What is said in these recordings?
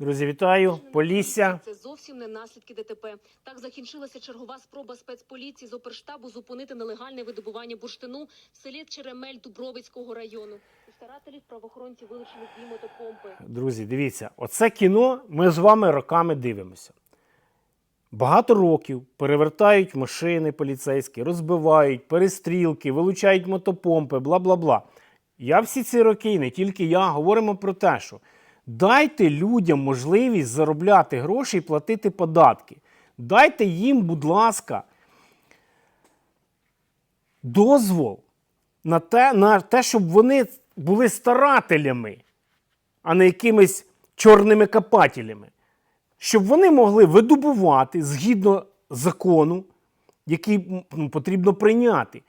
Друзі, вітаю. Полісся. Це зовсім не наслідки ДТП. Так закінчилася чергова спроба спецполіції з оперштабу зупинити нелегальне видобування бурштину в селі Черемель Дубровицького району. У старателів правоохоронці вилучили дві мотопомпи. Друзі, дивіться, оце кіно ми з вами роками дивимося. Багато років перевертають машини поліцейські, розбивають перестрілки, вилучають мотопомпи, бла бла бла. Я всі ці роки, не тільки я, говоримо про те, що дайте людям можливість заробляти гроші і платити податки. Дайте їм, будь ласка, дозвол на те, на те, щоб вони були старателями, а не якимись чорними копателями. Щоб вони могли видобувати згідно закону, який потрібно прийняти,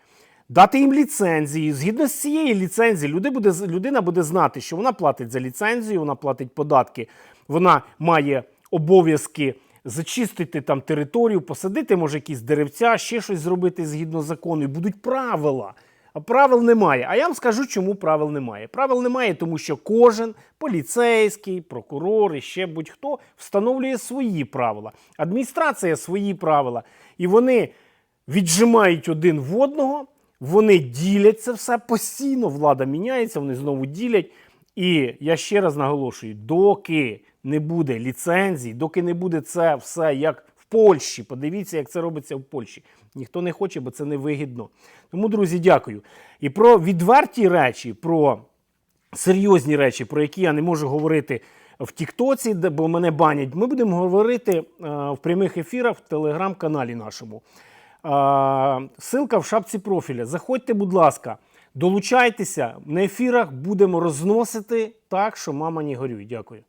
дати їм ліцензії. Згідно з цієї ліцензії, люди буде, людина буде знати, що вона платить за ліцензію, вона платить податки, вона має обов'язки зачистити там територію, посадити, може, якісь деревця, ще щось зробити згідно закону. І будуть правила. А правил немає. А я вам скажу, чому правил немає. Правил немає, тому що кожен поліцейський, прокурор і ще будь-хто встановлює свої правила. Адміністрація свої правила. І вони віджимають один в одного, вони ділять це все постійно. Влада міняється, вони знову ділять. І я ще раз наголошую: доки не буде ліцензій, доки не буде це все як в Польщі. Подивіться, як це робиться в Польщі. Ніхто не хоче, бо це невигідно. Тому, друзі, дякую. І про відверті речі, про серйозні речі, про які я не можу говорити в Тіктоці, де- бо мене банять. Ми будемо говорити е, в прямих ефірах в телеграм-каналі нашому. Силка в шапці профіля. Заходьте, будь ласка, долучайтеся. На ефірах будемо розносити так, що мама не горюй. Дякую.